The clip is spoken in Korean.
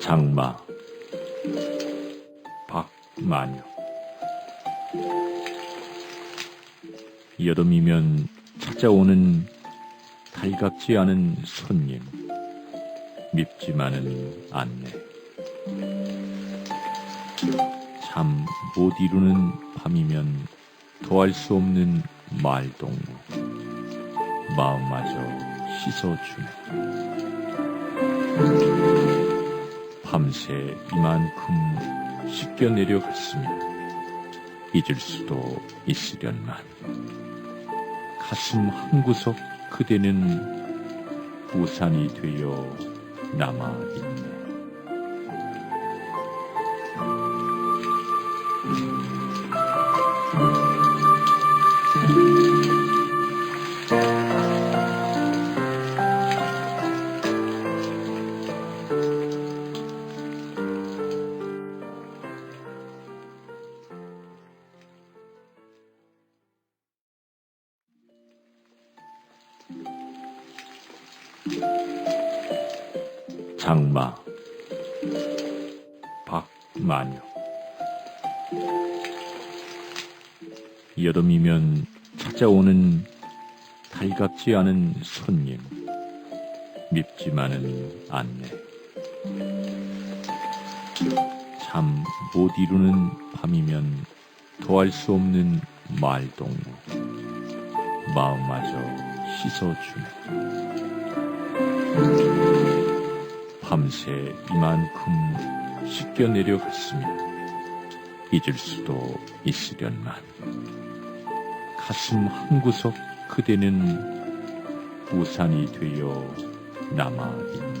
장마 박마녀 여름이면 찾아오는 달갑지 않은 손님 밉지만은 않네. 참못 이루는 밤이면 더할 수 없는 말동무. 마음마저 씻어주네 밤새 이만큼 씻겨 내려갔으면 잊을 수도 있으련만. 가슴 한구석 그대는 우산이 되어 남아있네 장마. 박마녀 여름이면 찾아오는 달갑지 않은 손님 밉지만은 않네 참못 이루는 밤이면 더할 수 없는 말동무. 마음마저 씻어주네 밤새 이만큼 씻겨 내려갔으면 잊을 수도 있으련만. 가슴 한구석 그대는 우산이 되어 남아있네